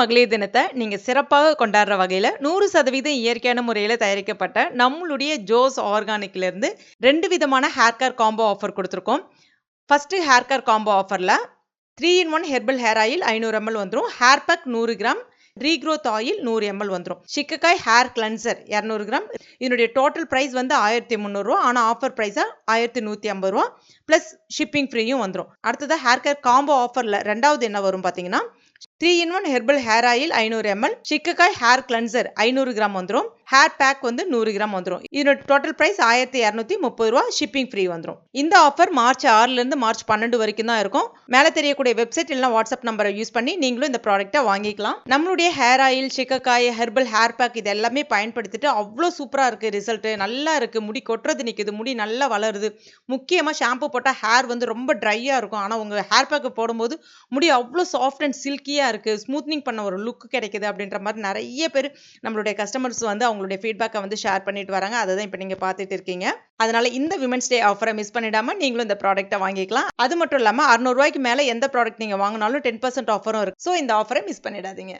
மகளிர் தினத்தை நீங்கள் சிறப்பாக கொண்டாடுற வகையில் நூறு சதவீதம் இயற்கையான முறையில் தயாரிக்கப்பட்ட நம்மளுடைய ஜோஸ் ஆர்கானிக்லேருந்து ரெண்டு விதமான ஹேர் கேர் காம்போ ஆஃபர் கொடுத்துருக்கோம். ஃபஸ்ட்டு ஹேர் கேர் காம்போ ஆஃபரில் three in one herbal hair oil ஐநூறு எம்எல் வந்துடும் ஹேர் பேக் நூறு கிராம் ரீக்ரோத் ஆயில் நூறு எம்எல் வந்துடும் சிக்கக்காய் ஹேர் கிளன்சர் இரநூறு கிராம் இதனுடைய டோட்டல் ப்ரைஸ் வந்து ஆயிரத்தி முந்நூறுரூவா ஆனால் ஆஃபர் ப்ரைஸாக ஆயிரத்தி நூற்றி ஐம்பது ரூபா. ப்ளஸ் ஷிப்பிங் ஃப்ரீயும் வந்துடும் அடுத்தது ஹேர் கேர் காம்போ ஆஃபரில் ரெண்டாவது என்ன வரும் பார்த்தீங்கன்னா three in one herbal hair oil ஐநூறு எம்எல் சிக்கக்காய் ஹேர் கிளன்சர் ஐநூறு கிராம் வந்துடும் ஹேர் பேக் வந்து நூறு கிராம் வந்துடும் இதோட டோட்டல் ப்ரைஸ் ஆயிரத்தி இரநூத்தி முப்பது ரூபா ஷிப்பிங் ஃப்ரீ வந்துடும் இந்த ஆஃபர் மார்ச் ஆறுல இருந்து மார்ச் பன்னெண்டு வரைக்கும் தான் இருக்கும். மேலே தெரியக்கூடிய வெப்சைட் இல்லைனா வாட்ஸ்அப் நம்பரை யூஸ் பண்ணி நீங்களும் இந்த ப்ராடக்ட்டை வாங்கிக்கலாம். நம்மளுடைய hair oil shikakai herbal hair pack இது எல்லாமே பயன்படுத்திட்டு அவ்வளோ சூப்பராக இருக்குது ரிசல்ட்டு நல்லா இருக்குது முடி கொட்டுறது நிற்குது முடி நல்லா வளருது. முக்கியமாக ஷாம்பு போட்டால் ஹேர் வந்து ரொம்ப ட்ரையாக இருக்கும். ஆனால் உங்கள் ஹேர் பேக்கு போடும்போது முடி அவ்வளோ சாஃப்ட் அண்ட் ஈஸியாக இருக்குது ஸ்மூத்னிங் பண்ண ஒரு லுக் கிடைக்குது அப்படின்ற மாதிரி நிறைய பேர் நம்மளுடைய கஸ்டமர்ஸ் வந்து அவங்களுடைய ஃபீட்பேக்கை வந்து ஷேர் பண்ணிட்டு வராங்க. அதை தான் இப்போ நீங்கள் பார்த்துட்டு இருக்கீங்க. அதனால இந்த விமன்ஸ் டே ஆஃபரை மிஸ் பண்ணிடாமல் நீங்களும் இந்த ப்ராடக்ட்டை வாங்கிக்கலாம். அது மட்டும் இல்லாமல் அறுநூறுவாய்க்கு மேலே எந்த ப்ராடக்ட் நீங்கள் வாங்கினாலும் டென் பர்சன்ட் ஆஃபரும் இருக்குது ஸோ இந்த ஆஃபரை மிஸ் பண்ணிடாதீங்க.